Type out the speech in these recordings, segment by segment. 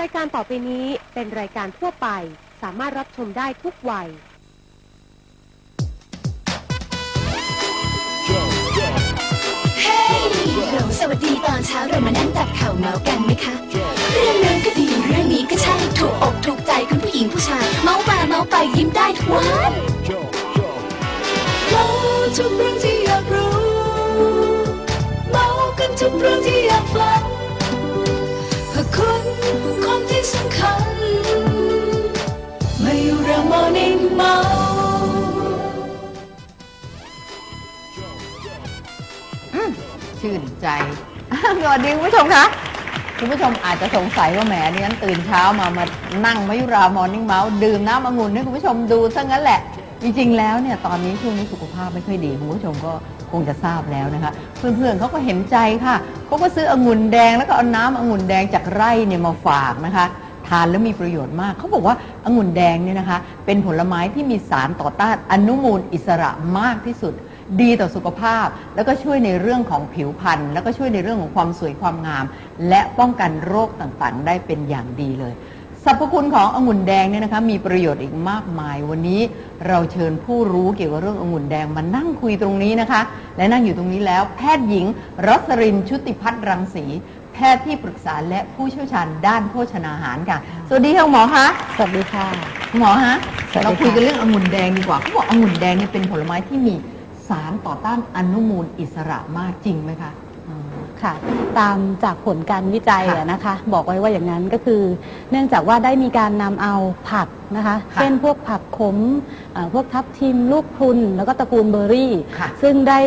รายการต่อไปนี้เป็นรายการทั่วไป สามารถรับชมได้ทุกวัย เฮ้เราสวัสดีตอนเช้าเรามานั่งจับเข่าเมาส์กันไหมคะ เรื่องนั้นก็ดีเรื่องนี้ก็ใช่ถูกอกถูกใจคุณผู้หญิงผู้ชาย เมาส์มาเมาส์ไปยิ้มได้ทุกวันเมาทุกเรื่องที่ คนที่สำคัญ มาอยู่เรื่อง Morning เมาชื่นใจ สวัสดีคุณผู้ชมคะคุณผู้ชมอาจจะสงสัยว่าแหมดิฉันตื่นเช้ามามานั่งมายุรามอร์นิ่งเมาส์ดื่มน้ำองุ่นให้คุณผู้ชมดูซะงั้นแหละ จริงๆแล้วเนี่ยตอนนี้ช่วงนี้สุขภาพไม่ค่อยดี คุณผู้ชมก็ คงจะทราบแล้วนะคะ เพื่อนๆเขาก็เห็นใจค่ะเขาก็ซื้อองุ่นแดงแล้วก็เอาน้ำองุ่นแดงจากไร่เนี่ยมาฝากนะคะ ทานแล้วมีประโยชน์มากเขาบอกว่าองุ่นแดงเนี่ยนะคะ เป็นผลไม้ที่มีสารต่อต้านอนุมูลอิสระมากที่สุด ดีต่อสุขภาพ แล้วก็ช่วยในเรื่องของผิวพรรณแล้วก็ช่วยในเรื่องของความสวยความงาม และป้องกันโรคต่างๆ ได้เป็นอย่างดีเลย สรรพคุณขององุ่นแดงเนี่ยนะคะมีประโยชน์อีกมากมายวันนี้เราเชิญผู้รู้เกี่ยวกับเรื่ององุ่นแดงมานั่งคุยตรงนี้นะคะ และนั่งอยู่ตรงนี้แล้ว แพทย์หญิงรสรินชุติพัฒน์รังสีแพทย์ที่ปรึกษาและผู้เชี่ยวชาญด้านโภชนาอาหารค่ะสวัสดีค่ะคุณหมอคะสวัสดีค่ะคุณหมอฮะสวัสดีค่ะเราคุยกันเรื่ององุ่นแดงดีกว่าเขาบอกองุ่นแดงเนี่ยเป็นผลไม้ที่มีสารต่อต้านอนุมูลอิสระมากจริงไหมคะ ค่ะ ตามจากผลการวิจัยค่ะอะนะคะ บอกไว้ว่าอย่างนั้นก็คือ เนื่องจากว่าได้มีการนำเอาผักนะคะ ค่ะเช่นพวกผักขมเอ่อพวกทับทิม ลูกพรุน แล้วก็ตระกูลเบอร์รี่ ค่ะซึ่งได้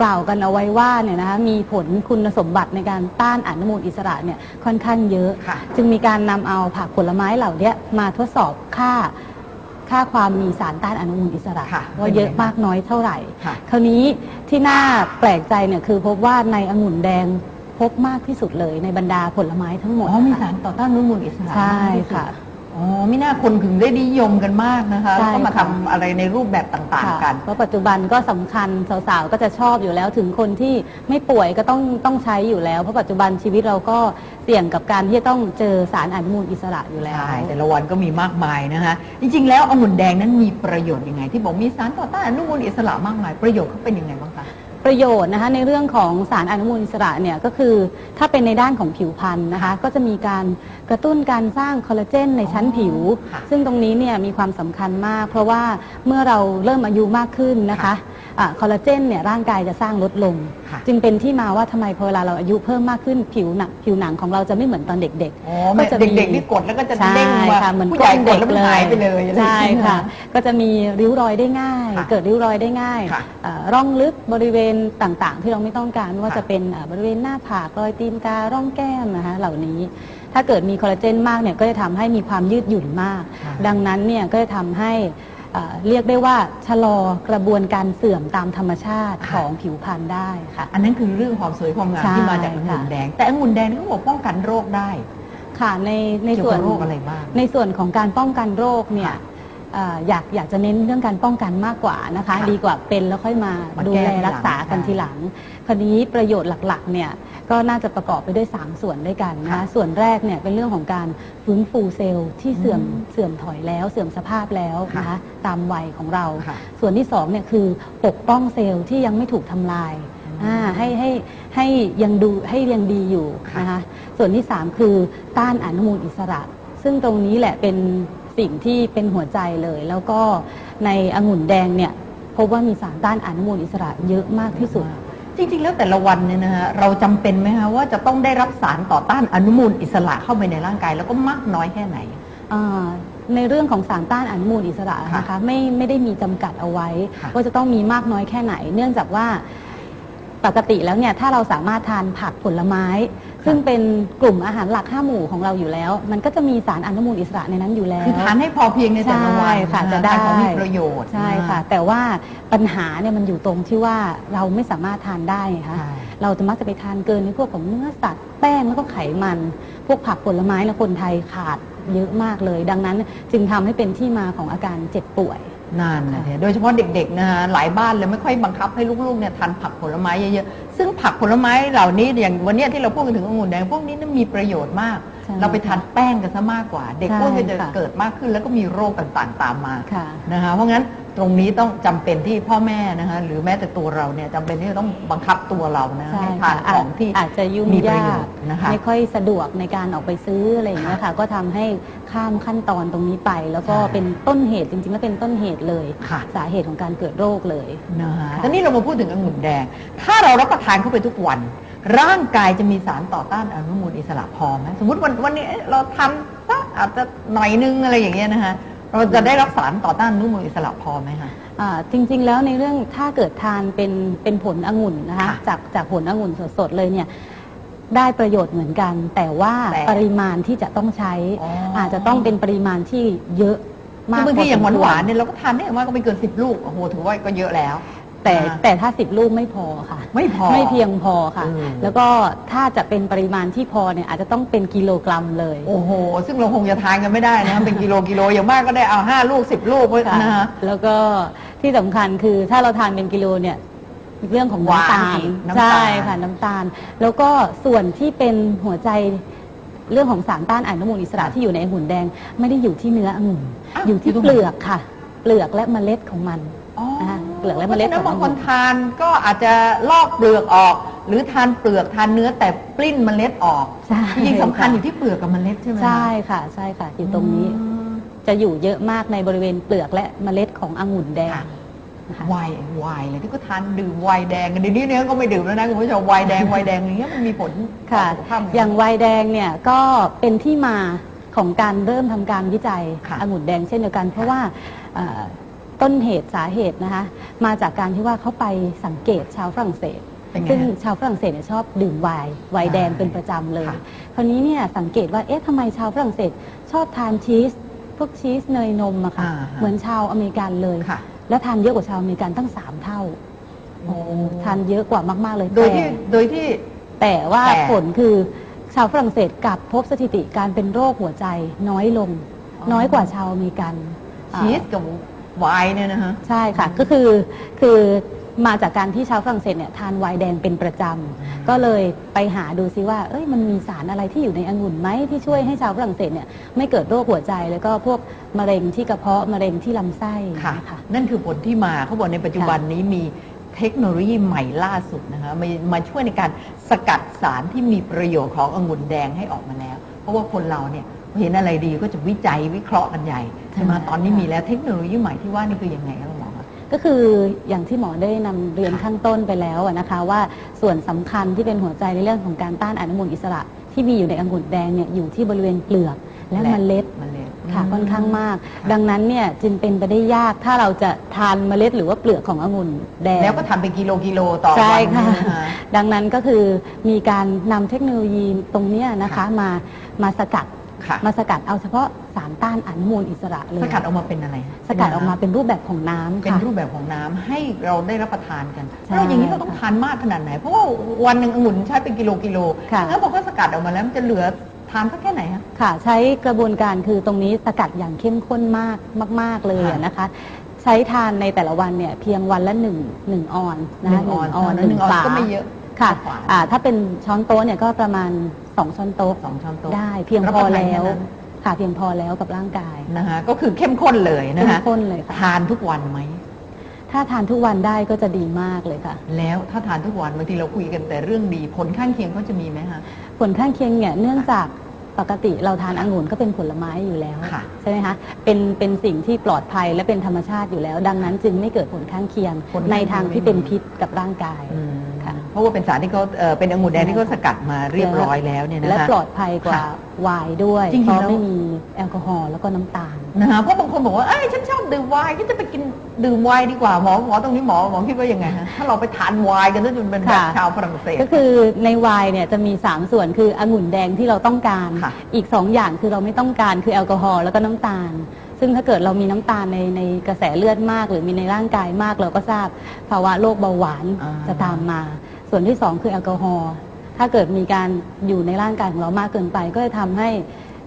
กล่าวกันเอาไว้ว่าเนี่ยนะคะมีผลคุณสมบัติในการต้านอนุมูลอิสระเนี่ยค่อนข้างเยอะ ค่ะ จึงมีการนำเอาผักผลไม้เหล่าเนี้ยมาทดสอบค่า ค่าความมีสารต้านอนุมูลอิสระค่ะว่าเยอะมากน้อยเท่าไหร่ ค่ะ คราวนี้ที่น่าแปลกใจเนี่ยคือพบว่าในองุ่นแดงพบมากที่สุดเลยในบรรดาผลไม้ทั้งหมดอ๋อมีค่ะสารต่อต้านอนุมูลอิสระใช่มากที่สุด ค่ะ อ๋อไม่น่าคนถึงได้นิยมกันมากนะคะใช่แล้วก็มาค่ะทำอะไรในรูปแบบต่างๆกันค่ะเพราะปัจจุบันก็สำคัญสาวๆ ก็จะชอบอยู่แล้วถึงคนที่ไม่ป่วยก็ต้องต้องใช้อยู่แล้ว เพราะปัจจุบันชีวิตเราก็เสี่ยงกับการที่จะต้องเจอสารอนุมูลอิสระอยู่แล้ว ใช่แต่ละวันก็มีมากมายนะคะ จริงๆ แล้วองุ่นแดงนั้นมีประโยชน์ยังไง ที่บอกมีสารต่อต้านอนุมูลอิสระมากมายประโยชน์เขาเป็นยังไงบ้างคะ ประโยชน์นะคะในเรื่องของสารอนุมูลอิสระเนี่ยก็คือถ้าเป็นในด้านของผิวพรรณนะคะก็จะมีการกระตุ้นการสร้างคอลลาเจนในชั้นผิวค่ะซึ่งตรงนี้เนี่ยมีความสำคัญมาก เพราะว่าเมื่อเราเริ่มอายุมากขึ้นนะคะอะ คอลลาเจนเนี่ยร่างกายจะสร้างลดลงค่ะจึงเป็นที่มาว่าทำไมพอเวลาเราอายุเพิ่มมากขึ้นผิวหนังผิวหนังของเราจะไม่เหมือนตอนเด็กอ๋อๆแม่จะมีเด็กๆนี่กดแล้วก็จะใช่เด้งมาค่ะเหมือนผู้ใหญ่กก้ดนแล้วมันหายไปเลยอะไรใช่อย่างเงี้ยค่ะก็จะมีริ้วรอยได้ง่ายค่ะเกิดริ้วรอยได้ง่ายค่ะเอ่อร่องลึกบริเวณต่างๆ ที่เราไม่ต้องการไม่ว่าค่ะจะเป็นเอ่อบริเวณหน้าผากรอยตีนการ่องแก้มนะคะเหล่านี้ถ้าเกิดมีคอลลาเจนมากเนี่ยก็จะทำให้มีความยืดหยุ่นมากค่ะดังนั้นเนี่ยก็จะทำให้ เอ่อเรียกได้ว่าชะลอกระบวนการเสื่อมตามธรรมชาติค่ะของผิวพรรณได้ค่ะ อันนั้นคือเรื่องความสวยความงามใช่ที่มาจากองุ่นค่ะแดง แต่องุ่นแดงนี่เขาบอกป้องกันโรคได้ค่ะในในเกี่ยวส่วกันบโรคอะไรบ้างในส่วนของการป้องกันโรคเนี่ยค่ะเอ่ออยากอยากจะเน้นเรื่องการป้องกันมากกว่านะคะค่ะดีกว่าเป็นแล้วค่อยมามาดูแก้แลทีหลังรักษากันใช่ทีหลัง คราวนี้ประโยชน์หลักๆเนี่ย ก็น่าจะประกอบไปด้วย 3 ส่วนด้วยกันนะค่ะคะส่วนแรกเนี่ยเป็นเรื่องของการฟื้นฟูเซลล์ที่เสื่อมอืมเสื่อมถอยแล้ว เสื่อมสภาพแล้วค่ะนะคะตามวัยของเราค่ะส่วนที่2เนี่ยคือปกป้องเซลล์ที่ยังไม่ถูกทำลายอืมอ่าให้ให้ให้ยังดูให้ยังดีอยู่ค่ะนะคะส่วนที่ 3 คือต้านอนุมูลอิสระ ซึ่งตรงนี้แหละเป็นสิ่งที่เป็นหัวใจเลย แล้วก็ในองุ่นแดงเนี่ยพบว่ามีสารต้านอนุมูลอิสระเยอะมากที่สุด จริงๆ แล้วแต่ละวันเนี่ยนะฮะเราจำเป็นไหมฮะว่าจะต้องได้รับสารต่อต้านอนุมูลอิสระเข้าไปในร่างกายแล้วก็มากน้อยแค่ไหน อ่าในเรื่องของสารต้านอนุมูลอิสระค่ะนะคะไม่ไม่ได้มีจำกัดเอาไว้ ค่ะ ว่าจะต้องมีมากน้อยแค่ไหน เนื่องจากว่าปกติแล้วเนี่ยถ้าเราสามารถทานผักผลไม้ ซึ่งเป็นกลุ่มอาหารหลักห้าหมู่ของเราอยู่แล้ว มันก็จะมีสารอนุมูลอิสระในนั้นอยู่แล้ว คือทานให้พอเพียงในแต่ละวันใช่ค่ะจะได้ทานของมีประโยชน์ใช่ค่ะ แต่ว่าปัญหาเนี่ยมันอยู่ตรงที่ว่าเราไม่สามารถทานได้ไงคะใช่เราจะมักจะไปทานเกินในพวกของเนื้อสัตว์แป้งแล้วก็ไขมัน พวกผักผลไม้นะคนไทยขาดเยอะมากเลย ดังนั้นจึงทำให้เป็นที่มาของอาการเจ็บป่วย นั่นนะเนี่ยโดยเฉพาะเด็กๆนะฮะหลายบ้านเลยไม่ค่อยบังคับให้ลูกๆเนี่ยทานผักผลไม้เยอะๆซึ่งผักผลไม้เหล่านี้อย่างวันเนี้ยที่เราพูดกันถึงองุ่นแดงพวกนี้นั้นมีประโยชน์มากใช่เราไปทานแป้งกันซะมากกว่า เด็กใช่ก็จะค่ะเกิดมากขึ้นแล้วก็มีโรคต่างๆตามมาค่ะนะคะเพราะงั้น ตรงนี้ต้องจำเป็นที่พ่อแม่นะคะหรือแม้แต่ตัวเราเนี่ยจำเป็นที่จะต้องบังคับตัวเรานะใช่ให้ทาค่ะนของที่อาจจะยุ่งมีประยาโยกชน์นะคะไม่ค่อยสะดวกในการออกไปซื้ออะไรอย่างเงี้ยค่ะ ก็ทำให้ข้ามขั้นตอนตรงนี้ไป แล้วก็ใช่เป็นต้นเหตุจริงๆแล้วเป็นต้นเหตุเลยค่ะสาเหตุของการเกิดโรคเลยนะคะค่ะตอนนี้เรามาพูดถึงองุ่นแดง ถ้าเรารับประทานเข้าไปทุกวัน ร่างกายจะมีสารต่อต้านอนุมูลอิสระพอไหมสมมติวันวันนี้เอ๊ะเราทำสักอาจจะหน่อยนึงอะไรอย่างเงี้ยนะคะ เราจะได้รับสารต่อต้านอนุมูลอิสระพอไหมคะ อ่าจริงๆ แล้วในเรื่องถ้าเกิดทานเป็นเป็นผลองุ่นนะคะค่ะจากจากผลองุ่นสดๆเลยเนี่ยได้ประโยชน์เหมือนกัน แต่ว่าแต่ปริมาณที่จะต้องใช้ อ๋ออ อาจจะต้องเป็นปริมาณที่เยอะมากคือบางทีอย่างหวานพหวานสมควรๆเนี่ยเราก็ทานได้อย่างมากก็ไม่เกินสิบลูกโอ้โหถือว่าก็เยอะแล้ว แต่อ่าแต่ถ้าสิบลูกไม่พอค่ะ ไม่พอไม่เพียงพอค่ะ อืม แล้วก็ถ้าจะเป็นปริมาณที่พอเนี่ยอาจจะต้องเป็นกิโลกรัมเลย โอ้โห ซึ่งเราคงจะทานกันไม่ได้นะคะเป็นกิโลกิโลอย่างมากก็ได้เอาห้าลูกสิบลูกค่ะนะคะแล้วก็ที่สำคัญคือถ้าเราทานเป็นกิโลเนี่ยเรื่องของน้ำตาหวานลอีกน้ำตาล ใช่ค่ะน้ำตาล แล้วก็ส่วนที่เป็นหัวใจเรื่องของสารต้านอนุมูลอิสระที่อยู่ในองุ่นแดง ไม่ได้อยู่ที่เนื้อองุ่นอ้าวอยู่ที่อยู่ตรงเปไหนลือกค่ะ เปลือกและเมล็ดของมัน อ๋อ นะคะเป ลือกและเมล็ดพราะฉะนั้นของบางคนองุ่นทานก็อาจจะลอกเปลือกออก หรือทานเปลือกทานเนื้อแต่ปลิ้นเมล็ดออกใช่จริงๆสำคัญอยู่ที่เปลือกกับเมล็ดใช่ไหมคะใช่ค่ะใช่ค่ะอยู่ตรงนี้อืมจะอยู่เยอะมากในบริเวณเปลือกและเมล็ดขององุ่นแดงค่ะนะคะไวน์ไวน์เลยที่ก็ทานดื่มไวน์แดงกันเดี๋ยวนี้เนี่ยก็ไม่ดื่มแล้วนะคุณผู้ชมไวน์แดงไวน์แดงอย่างเงี้ยมันมีผลต่ค่ะอสุขภาพไหมอย่างไวน์แดงเนี่ยก็เป็นที่มาของการเริ่มทำการวิจัยค่ะองุ่นแดงเช่นเดียวกัน เพราะว่าเอ่อ ต้นเหตุสาเหตุนะคะ มาจากการที่ว่าเขาไปสังเกตชาวฝรั่งเศส เป็นไงซึ่งฮะชาวฝรั่งเศสเนี่ยชอบดื่มไวน์ไวน์แดงเป็นประจำเลย ค่ะ คราวนี้เนี่ยสังเกตว่าเอ๊ะทำไมชาวฝรั่งเศสชอบทานชีส พวกชีสเนยนมอะค่ะอ่าฮะเหมือนชาวอเมริกันเลย ค่ะ แล้วทานเยอะกว่าชาวอเมริกันตั้งสามเท่าโอ้ทานเยอะกว่ามากๆเลยโดยแต่ที่โดยที่ แต่ว่าแต่ ผลคือชาวฝรั่งเศสกลับพบสถิติการเป็นโรคหัวใจน้อยลงอ๋อน้อยกว่าชาวอเมริกันชีสอ่ากับ ไวน์เนี่ยนะฮะ ใช่ค่ะ ก็คือคือมาจากการที่ชาวฝรั่งเศสเนี่ยทานไวน์แดงเป็นประจำก็เลยไปหาดูซิว่า เอ้ยมันมีสารอะไรที่อยู่ในองุ่นไหมที่ช่วยให้ชาวฝรั่งเศสเนี่ยไม่เกิดโรคหัวใจแล้วก็พวกมะเร็งที่กระเพาะมะเร็งที่ลำไส้ค่ะนะคะนั่นคือผลที่มาเขาบอกในปัจจุบันนี้มีเทคโนโลยีใหม่ล่าสุดนะคะมามาช่วยในการสกัดสารที่มีประโยชน์ขององุ่นแดงให้ออกมาแล้ว เพราะว่าคนเราเนี่ย เห็นอะไรดีก็จะวิจัยวิเคราะห์กันใหญ่ใช่ไหมใช่ตอนนี้มีแล้วเทคโนโลยีใหม่ที่ว่านี่คือยังไงคะคุณหมอคะก็คืออย่างที่หมอได้นำเรียนข้างต้นไปแล้วอะนะคะว่าส่วนสำคัญที่เป็นหัวใจในเรื่องของการต้านอนุมูลอิสระที่มีอยู่ในองุ่นแดงเนี่ยอยู่ที่บริเวณเปลือกและและเมล็ดเมล็ดค่ะอืมค่อนข้างมากค่ะดังนั้นเนี่ยจึงเป็นไปได้ยากถ้าเราจะทานเมล็ดหรือว่าเปลือกขององุ่นแดงแล้วก็ทำเป็นกิโลกิโลต่อใช่วันค่ะเนี่ยนะคะดังนั้นก็คือมีการนำเทคโนโลยีตรงเนี้ยนะคะค่ะมามาสกัด ค่ะมาสกัดเอาเฉพาะสารต้านอนุมูลอิสระเลย สกัดออกมาเป็นอะไรสกัดออกมาเป็นรูปแบบของน้ำเป็นค่ะ รูปแบบของน้ำให้เราได้รับประทานกันใช่แล้วอย่างนี้เราต้องทานมากขนาดไหน เพราะว่าวันหนึ่งองุ่นใช้เป็นกิโลกิโลค่ะ แล้วพอเขาสกัดออกมาแล้วมันจะเหลือทานสักแค่ไหนคะ ค่ะ ใช้กระบวนการคือตรงนี้สกัดอย่างเข้มข้นมากมาก ๆ เลยอะค่ะนะคะ ใช้ทานในแต่ละวันเนี่ยเพียงวันละหนึ่งหนึ่งออนนะหนึ่คะงออนออนเท่านั้นหนึ่งออนฝาก็ไม่เยอะ ค่ะฝาอ่าถ้าเป็นช้อนโต๊ะเนี่ยก็ประมาณ 2 ช้อนโต๊ะสองช้อนโต๊ะได้เพียงรับพอประทานแล้วค่นั้นค่ะเพียงพอแล้วกับร่างกายนะคะก็คือเข้มข้นเลยนะเข้มคะข้นเลยค่ะทานทุกวันไหมถ้าทานทุกวันได้ก็จะดีมากเลยค่ะ แล้วถ้าทานทุกวันบางทีเราคุยกันแต่เรื่องดี ผลข้างเคียงเขาจะมีไหมคะผลข้างเคียงเนี่ยเนื่องจากปกติเราทานองุ่นก็เป็นผลไม้อยู่แล้วค่ะใช่ไหมคะเป็นเป็นสิ่งที่ปลอดภัยและเป็นธรรมชาติอยู่แล้ว ดังนั้นจึงไม่เกิดผลข้างเคียงผลข้างเคียงในทางที่เป็นพิษกับร่างกายอืมค่ะเพ ราะว่าเป็นสารที่เขาเอ่อเป็นองุ่นแดงที่เขาสกัดมาเรียบร้อยแล้วเนี่ยนะคะ และปลอดภัยกว่าค่ะไวน์ด้วยจริงๆเพราะแล้ว ไม่มีแอลกอฮอล์แล้วก็น้ำตาล นะคะเพราะบางคนบอกว่าเอ้ยฉันชอบดื่มไวน์ฉันจะไปกินดื่มไวน์ดีกว่าหมอหมอตรงนี้หมอหมอคิดว่ายังไงฮะถ้าเราไปทานไวน์กันซะจนเป็นแบบค่ะ ชาวฝรั่งเศส ก็คือในไวน์เนี่ยจะมี 3 ส่วนคือองุ่นแดงที่เราต้องการ ค่ะอีก 2 อย่างคือเราไม่ต้องการคือแอลกอฮอล์แล้วก็น้ำตาล ซึ่งถ้าเกิดเรามีน้ำตาลในในกระแสเลือดมาก หรือมีในร่างกายมากเราก็ทราบภาวะโรคเบาหวานอ่า จะตามมา ส่วนที่ 2 คือแอลกอฮอล์ถ้าเกิดมีการอยู่ในร่างกายของเรามากเกินไป ก็จะทำให้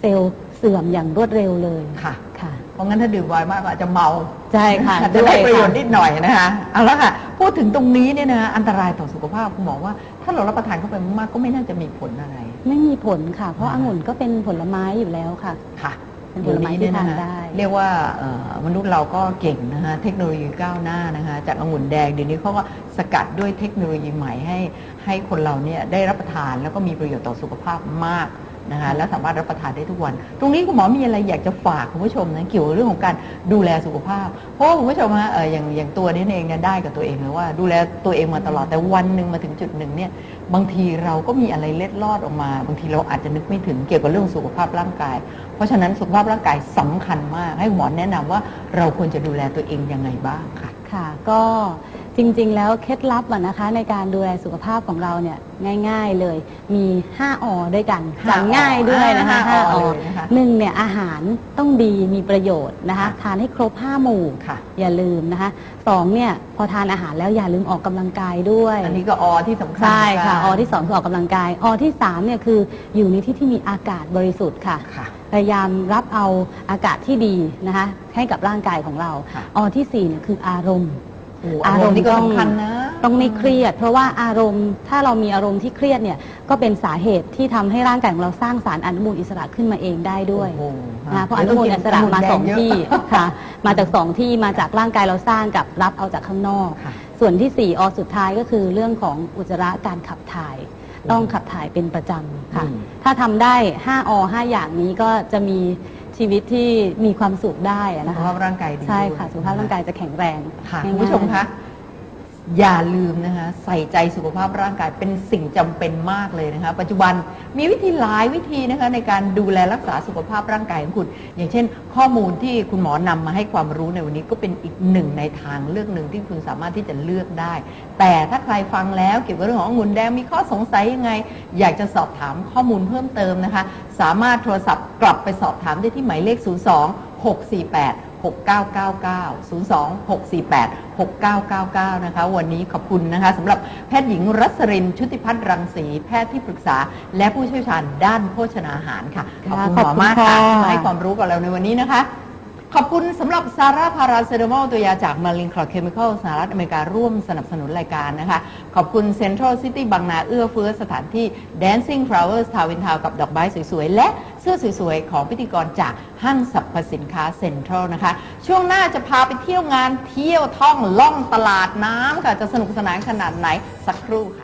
เซลล์เสื่อมอย่างรวดเร็วเลยค่ะ ค่ะ เพราะงั้นถ้าดื่มไวน์มากก็อาจจะเมาใช่ค่ะอาจจะด้วได้ยประโยชน์ค่ะนิดหน่อยนะคะเอาละค่ะ พูดถึงตรงนี้เนี่ยนะอันตรายต่อสุขภาพคุณหมอว่า ถ้าเรารับประทานเข้าไปมากๆก็ไม่น่าจะมีผลอะไร ไม่มีผลค่ะ เพราะอ่าองุ่นก็เป็นผลไม้อยู่แล้วค่ะค่ะ เป็นผลไม้ที่ทานได้ เรียกว่าเอ่อมนุษย์เราก็เก่งนะคะเทคโนโลยีก้าวหน้านะคะจากองุ่นแดงเดี๋ยวนี้เขาก็สกัดด้วยเทคโนโลยีใหม่ให้ให้คนเราเนี่ยได้รับประทานแล้วก็มีประโยชน์ต่อสุขภาพมาก นะคะและสามารถรับประทานได้ทุกวัน ตรงนี้คุณหมอมีอะไรอยากจะฝากคุณผู้ชมนะเกี่ยวกับเรื่องของการดูแลสุขภาพ เพราะคุณผู้ชมฮะเอออย่างอย่างตัวนี้เองเนี่ยได้กับตัวเองเลยว่า ดูแลตัวเองมาตลอดแต่วันหนึ่งมาถึงจุดหนึ่งเนี่ยบางทีเราก็มีอะไรเล็ดลอดออกมา บางทีเราอาจจะนึกไม่ถึงเกี่ยวกับเรื่องสุขภาพร่างกาย เพราะฉะนั้นสุขภาพร่างกายสำคัญมาก ให้หมอแนะนำว่าเราควรจะดูแลตัวเองยังไงบ้างค่ะค่ะก็ จริงๆ แล้วเคล็ดลับอะนะคะ ในการดูแลสุขภาพของเราเนี่ยง่าย ๆเลยมี 5อด้วยกันห้าจำง่ายด้วยนะคะอ่าห้า5ออเลยนะคะหนึ่งเนี่ยอาหารต้องดีมีประโยชน์นะคะค่ะทานให้ครบ5หมู่ค่ะ อย่าลืมนะคะสองเนี่ยพอทานอาหารแล้วอย่าลืมออกกำลังกายด้วย อันนี้ก็อที่สำคัญ ใช่ค่ะเหอมืนกันที่สองคือออกกำลังกายอที่สามเนี่ยคืออยู่ในที่ที่มีอากาศบริสุทธิ์ค่ะ ค่ะ พยายามรับเอาอากาศที่ดีนะคะให้กับร่างกายของเราค่ะ อที่สี่เนี่ยคืออารมณ์โอ้อารมณ์นี่ก็สำคัญนะต้องไม่เครียด เพราะว่าอารมณ์ถ้าเรามีอารมณ์ที่เครียดเนี่ยก็เป็นสาเหตุที่ทำให้ร่างกายของเราสร้างสารอนุมูลอิสระขึ้นมาเองได้ด้วยโอ้โหนะเพราะอนุมูลอิสระมาสองที่ค่ะมาจากสองที่มาจากร่างกายเราสร้างกับรับเอาจากข้างนอกค่ะส่วนที่สี่อสุดท้ายก็คือเรื่องของอุจจาระการขับถ่ายต้องขับถ่ายเป็นประจำค่ะอืมถ้าทำได้ 5 อ 5 อย่างนี้ก็จะมี ชีวิตที่มีความสุขได้อะสุนะขคะภาพร่างกายดีใช่ด้วยค่ะสุขภาพร่างกายจะแข็งแรงค่ะง่ายๆคุณผู้ชมคะ อย่าลืมนะคะใส่ใจสุขภาพร่างกายเป็นสิ่งจำเป็นมากเลยนะคะ ปัจจุบันมีวิธีหลายวิธีนะคะในการดูแลรักษาสุขภาพร่างกายของคุณ อย่างเช่น ข้อมูลที่คุณหมอนำมาให้ความรู้ในวันนี้ก็เป็นอีกหนึ่งในทางเลือกหนึ่งที่คุณสามารถที่จะเลือกได้ แต่ถ้าใครฟังแล้วเกี่ยวกับเรื่องขององุ่นแดงมีข้อสงสัยยังไง อยากจะสอบถามข้อมูลเพิ่มเติมนะคะ สามารถโทรศัพท์กลับไปสอบถามได้ที่หมายเลข 02 648 6999 02 648 6999 นะคะ วันนี้ขอบคุณนะคะสำหรับแพทย์หญิงรัศรินชุติพัฒน์รังสี แพทย์ที่ปรึกษา และผู้เชี่ยวชาญด้านโภชนาอาหารค่ะ ขอบคุณหมอมากค่ะที่มาให้ความรู้กับเราในวันนี้นะคะขอบคุณสำหรับซาร่าพาราเซรามอลตัวยาจากมารินคลอเคมีคอลสหรัฐอเมริการ่วมสนับสนุนรายการนะคะ ขอบคุณเซ็นทรัลซิตี้บางนาเอื้อเฟื้อสถานที่ Dancing Flowers ทาวินทาวกับดอกไม้สวยๆ และ เสื้อสวยๆ ของพิธีกรจากห้างสรรพสินค้าเซ็นทรัลนะคะ ช่วงหน้าจะพาไปเที่ยวงานเที่ยวท่องล่องตลาดน้ำค่ะ จะสนุกสนานขนาดไหนสักครู่ค่ะ